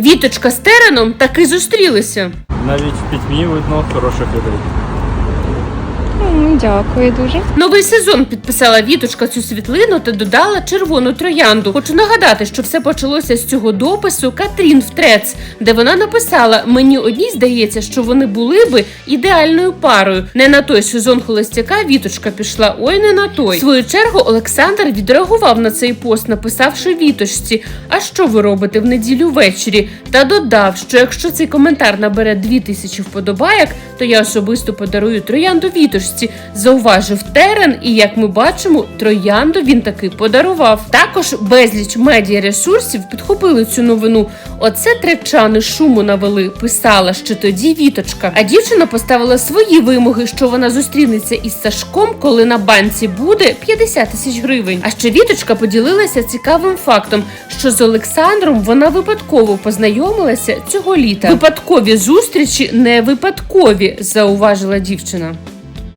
Віточка з Тереном таки зустрілися. Навіть в пітьмі видно хороших людей. Дякую дуже. Новий сезон підписала Віточка цю світлину та додала червону троянду. Хочу нагадати, що все почалося з цього допису Катрін в Трец, де вона написала: мені одній здається, що вони були би ідеальною парою. Не на той сезон холостяка Віточка пішла. Ой, не на той. В свою чергу Олександр відреагував на цей пост, написавши Віточці: А що ви робите в неділю ввечері? Та додав, що якщо цей коментар набере 2000 вподобайок, то я особисто подарую троянду Віточці. Зауважив Терен, і як ми бачимо, троянду він таки подарував. Також безліч медіаресурсів підхопили цю новину. Оце тречани шуму навели, писала ще тоді Віточка. А дівчина поставила свої вимоги, що вона зустрінеться із Сашком, коли на банці буде 50 тисяч гривень. А ще Віточка поділилася цікавим фактом, що з Олександром вона випадково познайомилася цього літа. Випадкові зустрічі не випадкові, зауважила дівчина.